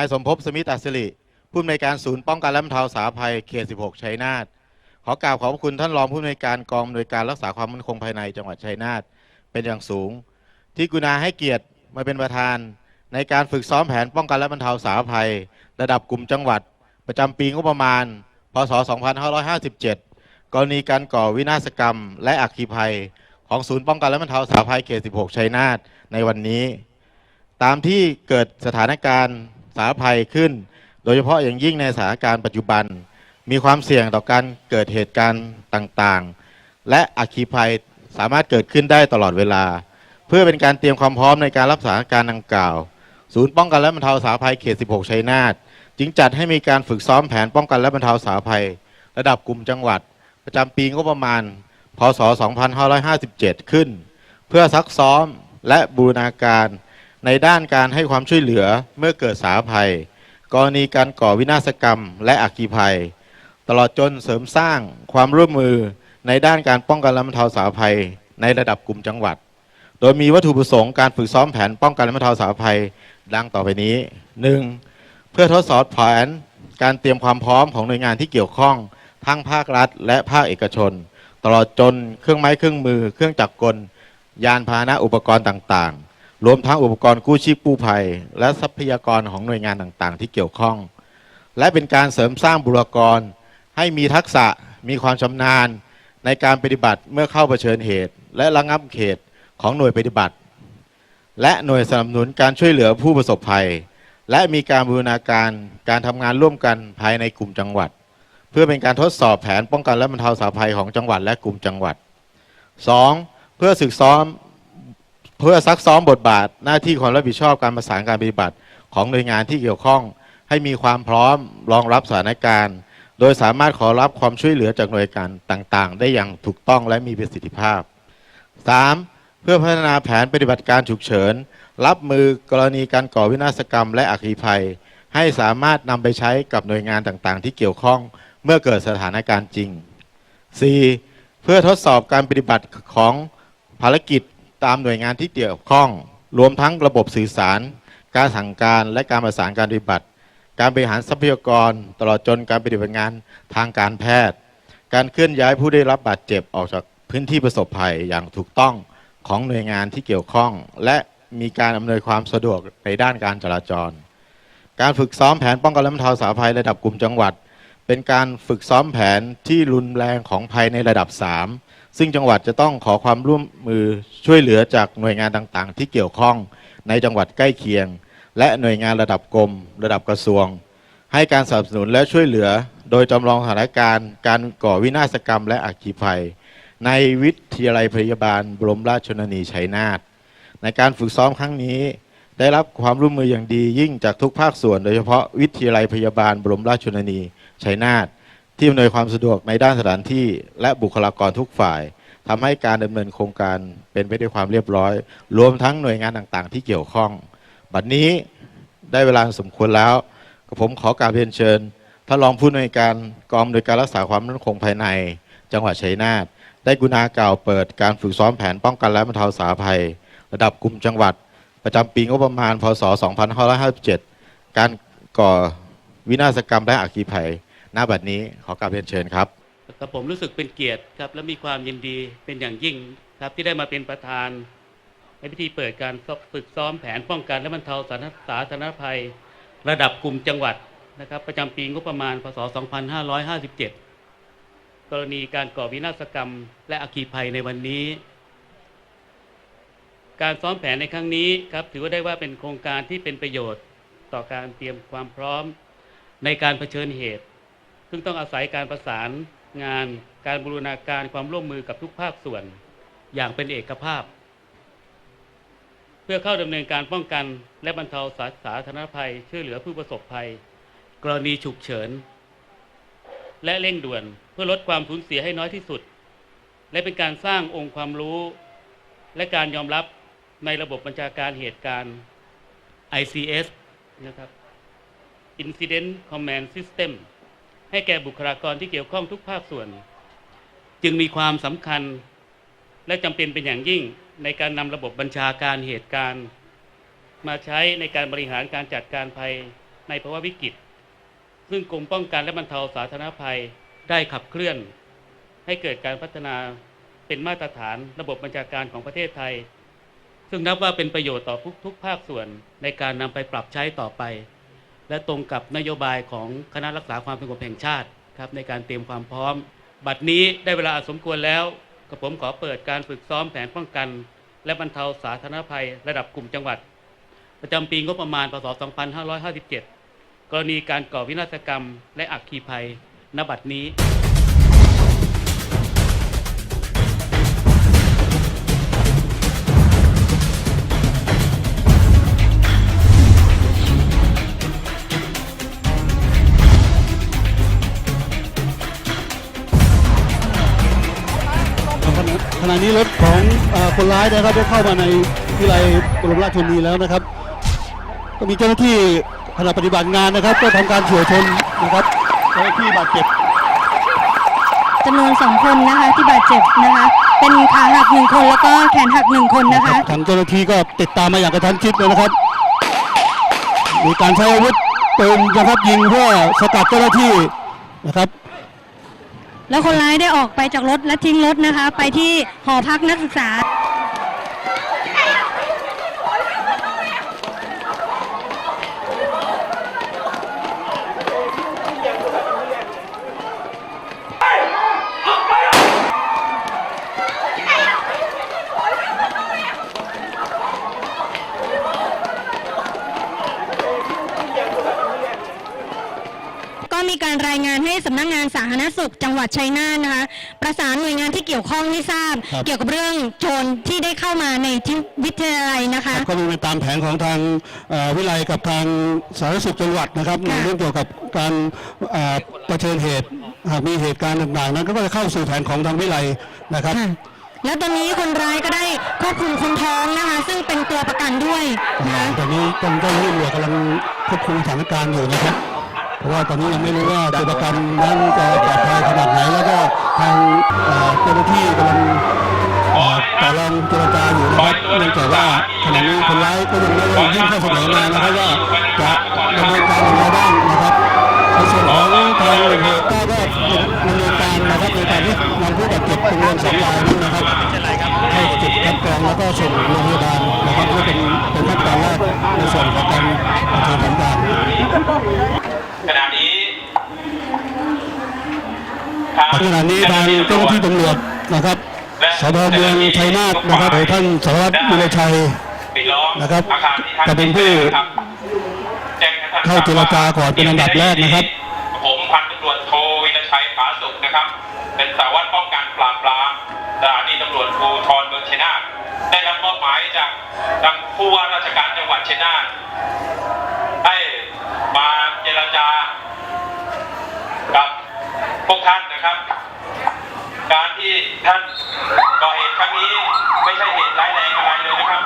นายสมภพสมิตรอัศริผู้อำนวยการศูนย์ป้องกันและบรรเทาสาภัยเขต 16 ชัยนาทขอกราบขอบพระคุณท่านรองผู้อำนวยการกองอำนวยการรักษาความมั่นคงภายในจังหวัดชัยนาทเป็นอย่างสูง ที่กุณาให้เกียรติมาเป็นประธาน ในการฝึกซ้อมแผนป้องกันและบรรเทาสาภัย ระดับกลุ่มจังหวัด ประจำปีงบประมาณ พศ 2557 กรณีการก่อวินาศกรรม และอัคคีภัย ของศูนย์ป้องกันและบรรเทาสาภัยเขต 16 ชัยนาทในวันนี้ ตามที่เกิดสถานการณ์ สาภัยขึ้น โดยเฉพาะอย่างยิ่งในสถานการณ์ปัจจุบัน มีความเสี่ยงต่อการเกิดเหตุการณ์ต่างๆ และอัคคีภัยสามารถเกิดขึ้นได้ตลอดเวลา เพื่อเป็นการเตรียมความพร้อมในการรับสถานการณ์ดังกล่าว ศูนย์ป้องกันและบรรเทาสาภัยเขต 16 ชัยนาทจึงจัดให้มีการฝึกซ้อมแผนป้องกันและบรรเทาสาภัย ระดับกลุ่มจังหวัด ประจำปีงบประมาณ พศ 2557 ขึ้น เพื่อซักซ้อมและบูรณาการ ในด้านการให้ความช่วยเหลือเมื่อเกิดสาภัย กรณีการก่อวินาศกรรม และอัคคีภัย ตลอดจนเสริมสร้างความร่วมมือในด้านการป้องกันและบรรเทาสาภัย ในระดับกลุ่มจังหวัด โดยมีวัตถุประสงค์การฝึกซ้อมแผนป้องกันและบรรเทาสาภัย ดังต่อไปนี้ 1. เพื่อทดสอบแผนการเตรียมความพร้อมของหน่วยงานที่เกี่ยวข้อง ทั้งภาครัฐ และภาคเอกชน ตลอดจนเครื่องไม้เครื่องมือ เครื่องจักรกล ยานพาหนะอุปกรณ์ต่างๆ รวมทั้งอุปกรณ์กู้ชีพกู้ภัย และทรัพยากรของหน่วยงานต่างๆ ที่เกี่ยวข้อง และเป็นการเสริมสร้างบุรกร ให้มีทักษะมีความชำนาญ ในการปฏิบัติเมื่อเข้าเผชิญเหตุ และระงับเขตของหน่วยปฏิบัติ และหน่วยสนับสนุนการช่วยเหลือผู้ประสบภัย และมีการบูรณาการการทำงานร่วมกันภายในกลุ่มจังหวัด เพื่อเป็นการทดสอบแผนป้องกันและบรรเทาสาภัยของจังหวัดและกลุ่มจังหวัด 2. เพื่อศึกซ้อม เพื่อซักซ้อมบทบาทหน้าที่ความรับผิดชอบการประสานการปฏิบัติ ของหน่วยงานที่เกี่ยวข้อง ให้มีความพร้อมรองรับสถานการณ์ โดยสามารถขอรับความช่วยเหลือจากหน่วยงานต่างๆ ได้อย่างถูกต้องและมีประสิทธิภาพ 3. เพื่อพัฒนาแผนปฏิบัติการฉุกเฉิน รับมือกรณีการก่อวินาศกรรม และอัคคีภัย ให้สามารถนำไปใช้กับหน่วยงานต่างๆ ที่เกี่ยวข้องเมื่อเกิดสถานการณ์จริง 4. เพื่อทดสอบการปฏิบัติของภารกิจ ตามหน่วยงานที่เกี่ยวข้อง รวมทั้งระบบสื่อสาร การสั่งการและการประสานการปฏิบัติ การบริหารทรัพยากร ตลอดจนการปฏิบัติงานทางการแพทย์ การเคลื่อนย้ายผู้ได้รับบาดเจ็บออกจากพื้นที่ประสบภัยอย่างถูกต้องของหน่วยงานที่เกี่ยวข้อง และมีการอำนวยความสะดวกในด้านการจราจร การฝึกซ้อมแผนป้องกันและบรรเทาสาภัยระดับกลุ่มจังหวัด เป็นการฝึกซ้อมแผนที่รุนแรงของภัยในระดับ 3 ซึ่งจังหวัดจะต้องขอความร่วมมือช่วยเหลือจากหน่วยงานต่างๆ ที่เกี่ยวข้องในจังหวัดใกล้เคียง และหน่วยงานระดับกรม ระดับกระทรวง ให้การสนับสนุนและช่วยเหลือ โดยจำลองสถานการณ์ การก่อวินาศกรรมและอัคคีภัย ในวิทยาลัยพยาบาลบรมราชชนนีชัยนาทในการฝึกซ้อมครั้งนี้ได้รับความร่วมมืออย่างดียิ่งจากทุกภาคส่วน โดยเฉพาะวิทยาลัยพยาบาลบรมราชชนนี ชัยนาทที่อำนวยความสะดวกในด้านสถานที่และบุคลากรทุกฝ่ายทำให้การดำเนินโครงการเป็นไปด้วยความเรียบร้อย รวมทั้งหน่วยงานต่างๆ ที่เกี่ยวข้อง บัดนี้ได้เวลาสมควรแล้วกับผมขอกราบเรียนเชิญท่านรองผู้อำนวยการกองอำนวยการรักษาความมั่นคงภายใน จังหวัดชัยนาทได้กุณากล่าวเปิดการฝึกซ้อมแผนป้องกันและบรรเทาสาภัย ระดับกลุ่มจังหวัด ประจำปีงบประมาณพศ 2557 การก่อวินาศกรรมและอัคคีภัย หน้าบัดนี้ขอกราบเรียนเชิญครับกับผมรู้สึกเป็นเกียรติครับและมีความยินดีเป็นอย่างยิ่งครับที่ได้มาเป็นประธาน ในพิธีเปิดการฝึกซ้อมแผนป้องกันและบรรเทาสาธารณสาธารณภัย ระดับกลุ่มจังหวัดนะครับประจำปีงบประมาณพศ 2557 กรณีการก่อวินาศกรรม และอัคคีภัยในวันนี้ การซ้อมแผนในครั้งนี้ครับถือว่าได้ว่าเป็นโครงการที่เป็นประโยชน์ต่อการเตรียมความพร้อมในการเผชิญเหตุ ซึ่งต้องอาศัยการประสานงานการบูรณาการความร่วมมือกับทุกภาคส่วน อย่างเป็นเอกภาพ เพื่อเข้าดำเนินการป้องกัน และบรรเทาสาสาธารณภัย ช่วยเหลือผู้ประสบภัย กรณีฉุกเฉิน และเร่งด่วนเพื่อลดความสูญเสียให้น้อยที่สุด และเป็นการสร้างองค์ความรู้ และการยอมรับในระบบบัญชาการเหตุการณ์ ICS นะครับ Incident Command System ให้แก่บุคลากรที่เกี่ยวข้องทุกภาคส่วน จึงมีความสำคัญและจำเป็นเป็นอย่างยิ่งในการนำระบบบัญชาการเหตุการณ์ มาใช้ในการบริหารการจัดการภัยในภาวะวิกฤต ซึ่งกรมป้องกันและบรรเทาสาธารณภัยได้ขับเคลื่อน ให้เกิดการพัฒนาเป็นมาตรฐานระบบบัญชาการของประเทศไทย ซึ่งนับว่าเป็นประโยชน์ต่อทุกทุกภาคส่วนในการนำไปปรับใช้ต่อไป และตรงกับนโยบายของคณะรักษาความสงบแห่งชาติครับในการเตรียมความพร้อม บัดนี้ได้เวลาสมควรแล้วกับผมขอเปิดการฝึกซ้อมแผนป้องกัน และบรรเทาสาธารณภัยระดับกลุ่มจังหวัด ประจำปีงบประมาณพศ 2557 กรณีการก่อวินาศกรรมและอักคีภัยณบัดนี้ ณะนี้รถของเออคนร้ายนะครับได้เข้ามาในวิไลบรมราชชนนีแล้วนะครับ ก็มีเจ้าหน้าที่ขณะปฏิบัติงานนะครับ ก็ทำการเฉียวชนนะครับเจ้าหน้าที่บาดเจ็บจำนวนสองคนนะคะที่บาดเจ็บนะคะเป็นขาหักหนึ่งคนแล้วก็แขนหักหนึ่งคนนะคะทางเจ้าหน้าที่ก็ติดตามมาอย่างกระชั้นชิดเลยนะครับมีการใช้อาวุธปืนนะครับยิงเพื่อสกัดเจ้าหน้าที่นะครับ แล้วคนร้ายได้ออกไปจากรถและทิ้งรถนะคะ ไปที่หอพักนักศึกษา มีการรายงานให้สำนักงานสาธารณสุข จังหวัดชัยนาทนะคะ ประสานหน่วยงานที่เกี่ยวข้องให้ทราบครับเกี่ยวกับเรื่องโจรที่ได้เข้ามาในที่วิทยาลัยนะคะก็เป็นไปตามแผนของทางเอ่อวิไลกับทางสาธารณสุขจังหวัดนะครับในค่ะเรื่องเกี่ยวกับการเอ่อเผชิญเหตุหากมีเหตุการณ์ต่างๆนั้นก็จะเข้าสู่แผนของทางวิไลนะครับค่ะแล้วตอนนี้คนร้ายก็ได้ควบคุมคนท้องนะคะ ซึ่งเป็นตัวประกันด้วยนะคะตอนนี้ตอนเจ้าหน้าที่ตำรวจกำลังควบคุมสถานการณ์อยู่นะครับ เพราะว่าตอนนี้ยังไม่รู้ว่าตัวประกันนั้นจะปลอดภัยขนาดไหนแล้วก็ทางเจ้าหน้าที่กำลังต่อรองเจรจาอยู่นะครับเนื่องจากว่าขณะนี้คนร้ายก็ยังไม่ได้ยื่นข้อเสนอมานะครับว่าจะดำเนินการอย่างไรบ้างนะครับในส่วนของทางเหตุก็ก็ดำเนินการนะครับในการที่นำผู้บาดเจ็บจำนวนสองรายนั้นนะครับให้จุดคัดกรองแล้วก็ส่งโรงพยาบาลนะครับเพื่อเป็นเป็นขั้นตอนแรกในส่วนของการดำเนินการ ขณะนี้ทาง ขณะนี้ทางเจ้าหน้าที่ตำรวจนะครับสพเมืองชัยนาทนะครับโดยท่านสารวัตรวิรชัยปิดล้อมนะครับอาคารที่ท่านจะเป็นผู้ครับแจ้งให้ท่านเข้าเจรจาก่อนเป็นอันดับแรกนะครับ ผมพันตำรวจโทวิรชัยผาสุขนะครับ เป็นสารวัตรป้องกันปราบปรามสถานีตำรวจภูธรเมืองชัยนาทได้รับมอบหมายจากทางผู้ว่าราชการจังหวัดชัยนาทให้มาเจรจากับ พวกท่านนะครับ การที่ท่านก่อเหตุครั้งนี้ไม่ใช่เหตุร้ายแรงอะไรเลยนะครับ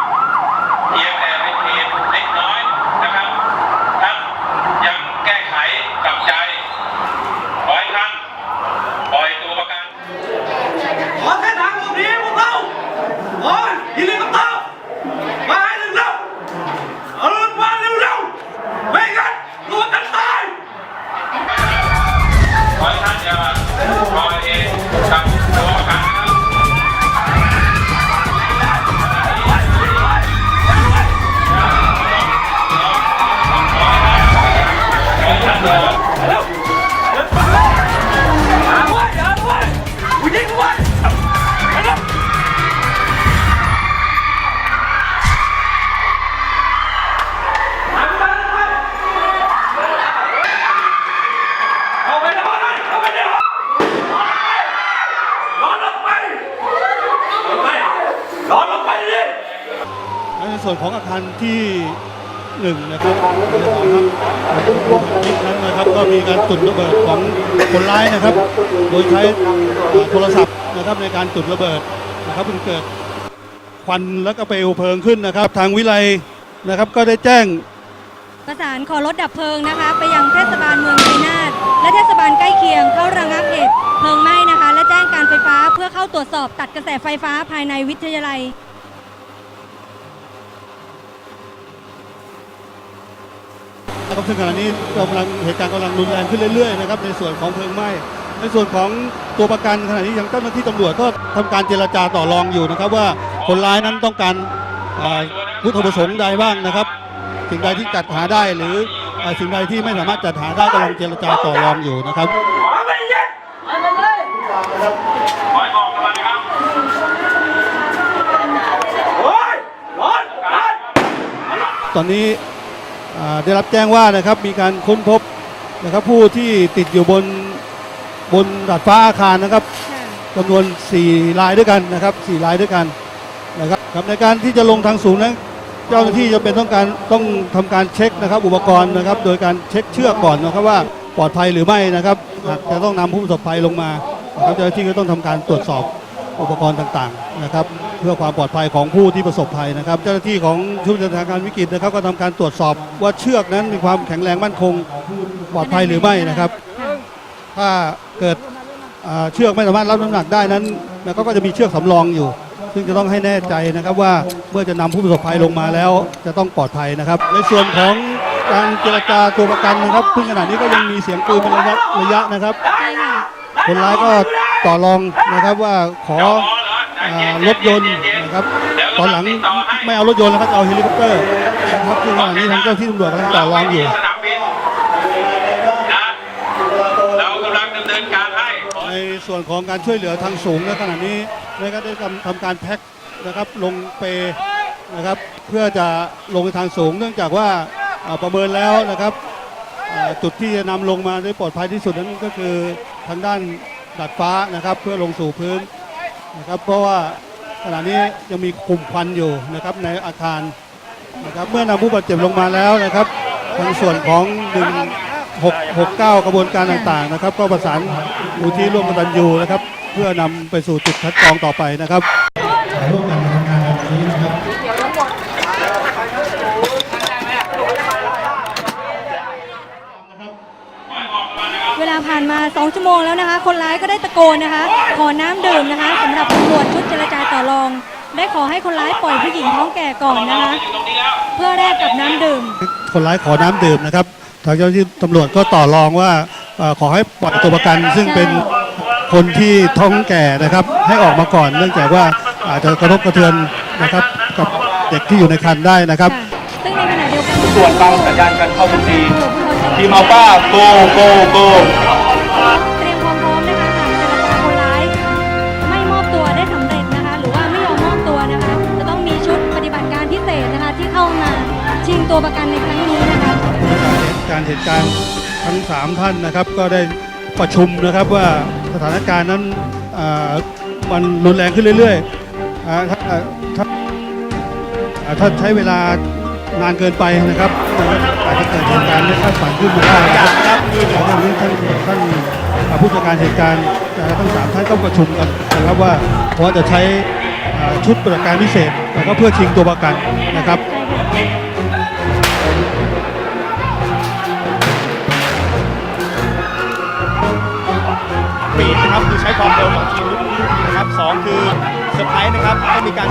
ร้อนลงไปลงไปร้อนลงไปดิในส่วนของอาคารที่หนึ่งนะครับในส่วนของคลิปนั้นนะครับก็มีการจุดระเบิดของคนร้ายนะครับ โดยใช้โทรศัพท์นะครับในการจุดระเบิดนะครับจึงเกิดควันแล้วก็เปลวเพลิงขึ้นนะครับ ทางวิไลนะครับก็ได้แจ้ง ประสานขอรถดับเพลิงนะคะ ไปยังเทศบาลเมืองชัยนาทและเทศบาลใกล้เคียงเข้าระงับเหตุเพลิงไหม้นะคะและแจ้ง การไฟฟ้าเพื่อเข้าตรวจสอบตัดกระแสไฟฟ้าภายในวิทยาลัย นะครับซึ่งขณะนี้กำลังเหตุการณ์กำลังรุนแรงขึ้นเรื่อยๆนะครับในส่วนของเพลิงไหม้ในส่วนของตัวประกันขณะนี้ยังเจ้าหน้าที่ตำรวจก็ทำการเจรจาต่อรองอยู่นะครับ ว่าคนร้ายนั้นต้องการอ่าวัตถุประสงค์ใดบ้างนะครับ สิ่งใดที่จัดหาได้หรืออ่าสิ่งใดที่ไม่สามารถจัดหาได้กำลังเจรจาต่อรองอยู่นะครับขอไปเย็น ขอให้ออกมานะครับโอ้ยร้อนร้อนตอนนี้อ่าได้รับแจ้งว่านะครับมีการค้นพบนะครับผู้ที่ติดอยู่บนบนดาดฟ้าอาคารนะครับค่ะจำนวน 4 รายด้วยกันนะครับ4รายด้วยกันนะครับครับในการที่จะลงทางสูงนั้นเจ้าหน้าที่จะเป็นต้องการต้องทำการเช็คนะครับ อุปกรณ์นะครับ โดยการเช็คเชือกก่อนนะครับว่าปลอดภัยหรือไม่นะครับหากจะต้องนำผู้ประสบภัยลงมานะครับ เจ้าหน้าที่ก็ต้องทำการตรวจสอบอุปกรณ์ต่างๆนะครับเพื่อความปลอดภัยของผู้ที่ประสบภัยนะครับ เจ้าหน้าที่ของชุดสถานการณ์วิกฤตนะครับ ก็ทำการตรวจสอบว่าเชือกนั้นมีความแข็งแรงมั่นคงปลอดภัยหรือไม่นะครับ ถ้าเกิดเชือกไม่สามารถรับน้ำหนักได้นั้นแล้วก็จะมีเชือกสำรองอยู่ ซึ่งจะต้องให้แน่ใจนะครับว่าเมื่อจะนำผู้ประสบภัยลงมาแล้ว จะต้องปลอดภัยนะครับ ในส่วนของการเจรจาตัวประกันนะครับซึ่งขณะนี้ก็ยังมีเสียงปืนเป็นระยะนะครับใช่ คนร้ายก็ต่อรองนะครับว่าขอรถยนต์นะครับตอนหลังไม่เอารถยนต์แล้วก็เอาเฮลิคอปเตอร์นะครับซึ่งขณะนี้ทางเจ้าที่ตำรวจกำลังต่อรองอยู่ในส่วนของการช่วยเหลือทางสูงในขณะนี้ได้ก็ได้ทำทำการแพ็คนะครับลงเปนะครับเพื่อจะลงไปทางสูง เนื่องจากว่าประเมินแล้วนะครับจุดที่จะนำลงมาได้ปลอดภัยที่สุดนั้นก็คือ ทางด้านดาดฟ้านะครับเพื่อลงสู่พื้นนะครับ เพราะว่าขณะนี้ยังมีกลุ่มควันอยู่นะครับในอาคารนะครับเมื่อนำผู้บาดเจ็บลงมาแล้วนะครับทางส่วนของหนึ่ง6 6 9กระบวนการต่างๆนะครับ ก็ประสานมูลที่ร่วมกันตันยูนะครับ เพื่อนำไปสู่จุดคัดกรองต่อไปนะครับร่วมกันทำงานแบบนี้นะครับ เวลาผ่านมา 2 ชั่วโมงแล้วนะคะ คนร้ายก็ได้ตะโกนนะคะ ขอน้ำดื่มนะคะสำหรับตำรวจชุดเจรจาต่อรอง ได้ขอให้คนร้ายปล่อยผู้หญิงท้องแก่ก่อนนะคะ เพื่อแลกกับน้ำดื่ม คนร้ายขอน้ำดื่มนะครับทางเจ้าหน้าที่ตำรวจก็ต่อรองว่าเอ่อขอให้ปล่อยตัวประกัน ซึ่งเป็นคนที่ท้องแก่นะครับ ให้ออกมาก่อนเนื่องจากว่าอาจจะกระทบกระเทือนนะครับกับเด็กที่อยู่ในครรภ์ได้นะครับ ค่ะซึ่งในขณะเดียวกันส่วนฟังสัญญาณการเข้าทุกทีทีมอัลฟาโกโกโก การเหตุการณ์ทั้ง 3 ท่านนะครับ ก็ได้ประชุมนะครับว่าสถานการณ์นั้นมันรุนแรงขึ้นเรื่อยๆถ้าถ้าถ้าใช้เวลานานเกินไปนะครับอาจจะเกิดเหตุการณ์ไม่คาดฝันขึ้นมาได้นะครับดังนี้ท่านท่านผู้จัดการเหตุการณ์ทั้งสามท่านก็ประชุมกันนะครับว่าว่าจะใช้ชุดปฏิบัติการพิเศษแล้วก็เพื่อชิงตัวประกันนะครับ คือใช้ความเร็วของทีมลูกทีมนะครับสองคือเซอร์ไพรส์นะครับให้มีการ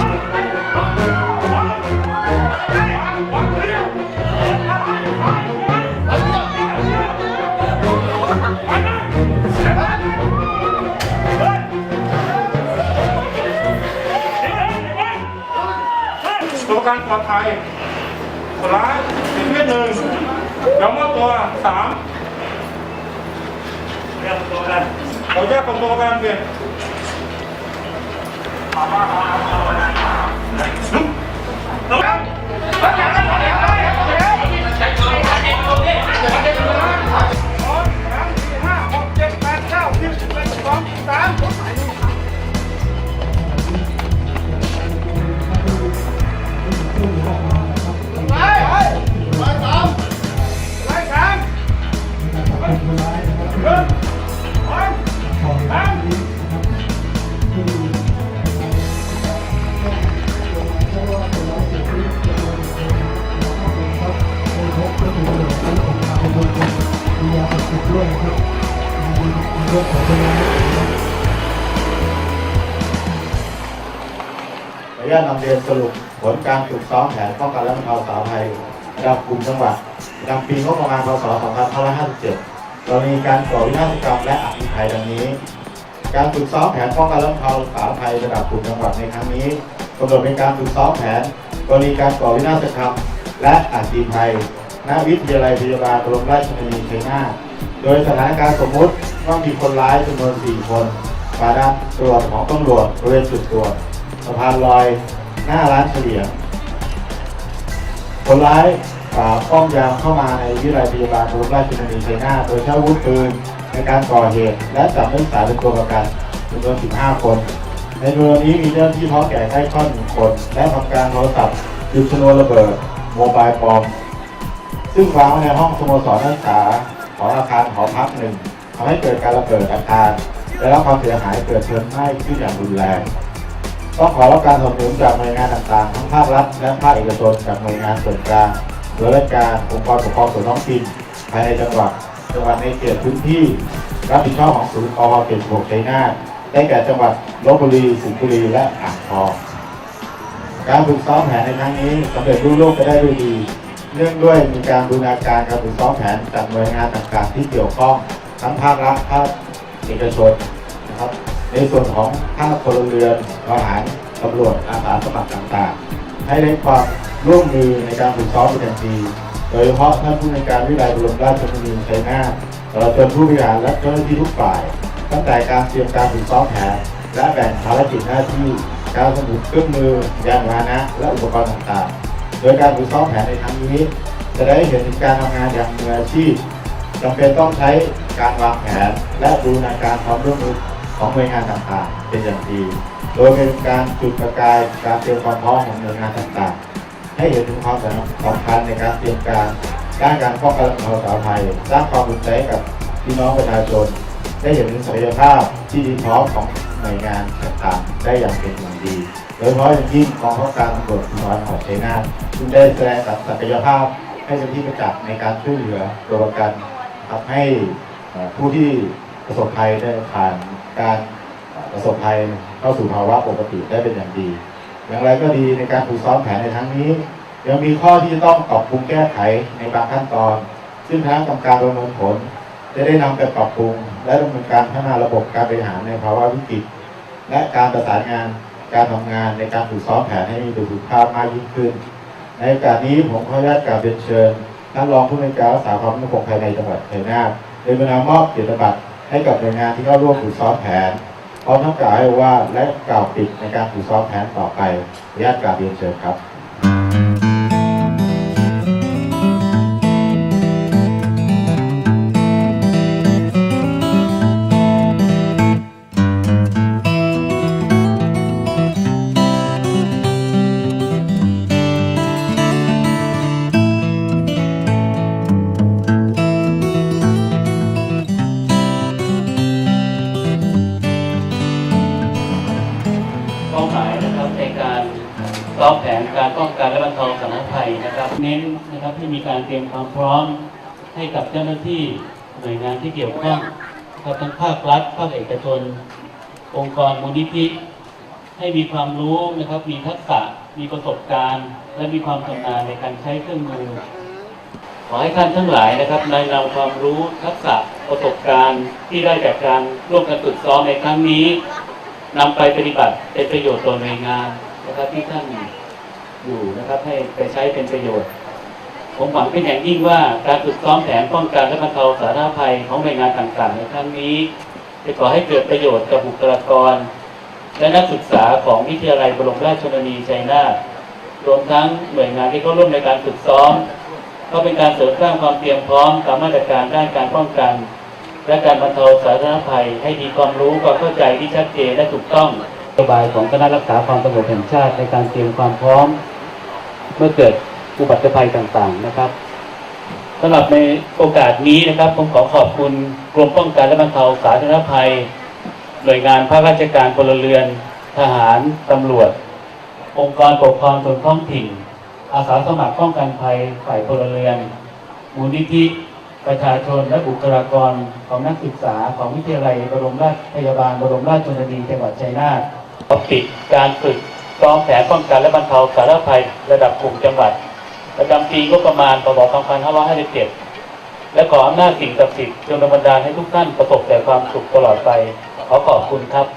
ตัวประกันปลอดภัยคนร้ายเสียชีวิตหนึ่งยอมมอบตัวสามแยกตัวกัน เราแยกตัวประกันเป ลี่ยนขออนุญาตนำเรียนสรุปผลการฝึกซ้อมแผนป้องกันและบรรเทาสาธารณภัยระดับกลุ่มจังหวัดนำปีงบประมาณพศ2557กรณีการก่อวินาศกรรมและอภิ ภัยดังนี้ การฝึกซ้อมแผนป้องกันและบรรเทาสาธารณภัยระดับกลุ่มจังหวัดในครั้งนี้กำหนดเป็นการฝึกซ้อมแผนกรณีการก่อวินาศกรรม และอาชญภัยณวิทยาลัยพยาบาลบรมราชชนนีชัยนาทโดยสถานการณ์สมมุติว่ามีคนร้ายจำนวน 4 คนปาดันตรวจของตำรวจบริเวณจุดตรวจสะพานลอยหน้าร้านเฉลี่ยคนร้ายป้อมยามเข้ามาในวิทยาลัยพยาบาลบรมราชชนนีชัยนาทโดยใช้อาวุธปืน ในการก่อเหตุ และจับนักศึกษาเป็นตัวประกันจำนวน 15 คน ในจำนวนนี้มีเจ้าหน้าที่ท้องแก่ใกล้ข้อหนึ่งคน และทำการโทรศัพท์จุดชนวนระเบิดโมบายปลอม ซึ่งวางไว้ในห้องสโมสรนักศึกษาของอาคารหอพักหนึ่งทำให้เกิดการระเบิดอาคารและรับความเสียหายเกิดเพลิงไหม้ขึ้นอย่างรุนแรง ต้องขอรับการสนับสนุนจากหน่วยงานต่างๆ ทั้งภาครัฐและภาคเอกชนจากหน่วยงานส่วนกลางหน่วยราชการองค์กรปกครองส่วนท้องถิ่นภายในจังหวัด จังหวัดในเขตพื้นที่รับผิดชอบของศูนย์อเขต16ชัยนาทได้แก่จังหวัดลบบุรีสิงห์บุรีและอ่างทองการฝึกซ้อมแผนในครั้งนี้สำเร็จรุ่ล่วงไปได้ด้วยดี เนื่องด้วยมีการบูรณาการการฝึกซ้อมแผนจากหน่วยงานต่างๆ ที่เกี่ยวข้องทั้งภาครัฐภาคเอกชนนะครับในส่วนของภาคพลเรือนทหารตำรวจอาสาสมัครต่างๆ ให้ได้ความร่วมมือในการฝึกซ้อมเป็นอย่างดี โดยเฉพาะท่านผู้ในการวิทยาลัยบรมราชชนนีชัยนาทตลอดจนผู้บริหารและเจ้าหน้าที่ทุกฝ่าย ตั้งแต่การเตรียมการฝึกซ้อมแผนและแบ่งภารกิจหน้าที่ การสมุดเครื่องมือยานพาหนะและอุปกรณ์ต่างๆ โดยการฝึกซ้อมแผนในครั้งนี้ จะได้เห็นถึงการทำงานอย่างมืออาชีพจำเป็นต้องใช้การวางแผนและบูรณาการความร่วมมือของหน่วยงานต่างๆ เป็นอย่างดี โดยเป็นการจุดประกายการเตรียมความพร้อมของหน่วยงานต่างๆ ให้เห็นถึงความสำคัญในการเตรียมการด้านการป้องกันและบรรเทาสาธารณภัยสร้างความอุ่นใจให้กับพี่น้องประชาชน ได้เห็นถึงศักยภาพที่ดีพร้อมของหน่วยงานต่างๆได้อย่างเป็นอย่างดี โดยเฉพาะอย่างยิ่งกองข้าการตำรวจภูธรของชัยนาทซึ่งได้แสดงศักยภาพให้เป็นที่ประจักษ์ในการช่วยเหลือตัวประกันทำให้ผู้ที่ประสบภัยได้ผ่านการประสบภัยเข้าสู่ภาวะปกติได้เป็นอย่างดี อย่างไรก็ดีในการฝึกซ้อมแผนในครั้งนี้ ยังมีข้อที่จะต้องปรับปรุงแก้ไขในบางขั้นตอน ซึ่งทางกรรมการประเมินผล จะได้นำไปปรับปรุง และดำเนินการพัฒนาระบบการบริหารในภาวะวิกฤตและการประสานงานการทำงานในการฝึกซ้อมแผนให้มีประสิทธิภาพมากยิ่งขึ้น ในโอกาสนี้ผมขออนุญาตกราบเรียนเชิญท่านรองผู้ในวยการรักษาความมั่นคงภายในจังหวัดชัยนาทโดยมานำมอบเกียรติบัตรให้กับหน่วยงานที่เข้าร่วมฝึกซ้อมแผน พร้อมทั้งกล่าวให้ว่าและกล่าวปิดในการฝึกซ้อมแผนต่อไปอนุญาตกราบเรียนเชิญครับ การและบรรเทาสาธารณภัยนะครับ เน้นนะครับให้มีการเตรียมความพร้อมให้กับเจ้าหน้าที่หน่วยงานที่เกี่ยวข้องนะครับทั้งภาครัฐภาคเอกชน องค์กรมูลนิธิ ให้มีความรู้นะครับ มีทักษะมีประสบการณ์ และมีความชำนาญในการใช้เครื่องมือ ขอให้ท่านทั้งหลายนะครับได้นำความรู้ทักษะประสบการณ์ที่ได้จากการร่วมกันฝึกซ้อมในครั้งนี้นำไปปฏิบัติเป็นประโยชน์ต่อหน่วยงานนะครับที่ท่าน อยู่นะครับ ให้ไปใช้เป็นประโยชน์ ผมหวังเป็นอย่างยิ่งว่าการฝึกซ้อมแผนป้องกันและบรรเทาสาธารณภัยของหน่วยงานต่างๆ ในครั้งนี้จะก่อให้เกิดประโยชน์กับบุคลากร และนักศึกษาของวิทยาลัยบรมราชชนนีชัยนาทรวมทั้งหน่วยงานที่เข้าร่วมในการฝึกซ้อม ก็เป็นการเสริมสร้างความเตรียมพร้อมตามมาตรการด้านการป้องกัน และการบรรเทาสาธารณภัย ให้มีความรู้ความเข้าใจที่ชัดเจนและถูกต้องนโยบายของคณะรักษาความสงบแห่งชาติในการเตรียมความพร้อม เมื่อเกิดอุบัติภัยต่างๆนะครับสำหรับในโอกาสนี้นะครับผมขอขอบคุณกรมป้องกันและบรรเทาสาธารณภัย หน่วยงานภาคราชการพลเรือน ทหารตำรวจ องค์กรปกครองส่วนท้องถิ่น อาสาสมัครป้องกันภัยฝ่ายพลเรือน มูลนิธิประชาชนและบุคลากรของนักศึกษาของวิทยาลัยบรมราชพยาบาลบรมราชชนนีจังหวัดชัยนาทปิดการฝึก กองแผนป้องกันและบรรเทาสาธารณภัยระดับกลุ่มจังหวัด ประจำปีก็ประมาณพศ2557 และขออำนาจสิ่งศักดิ์สิทธิ์จงดลบันดาลให้ทุกท่านประสบแต่ความสุขตลอดไป ขอขอบคุณครับ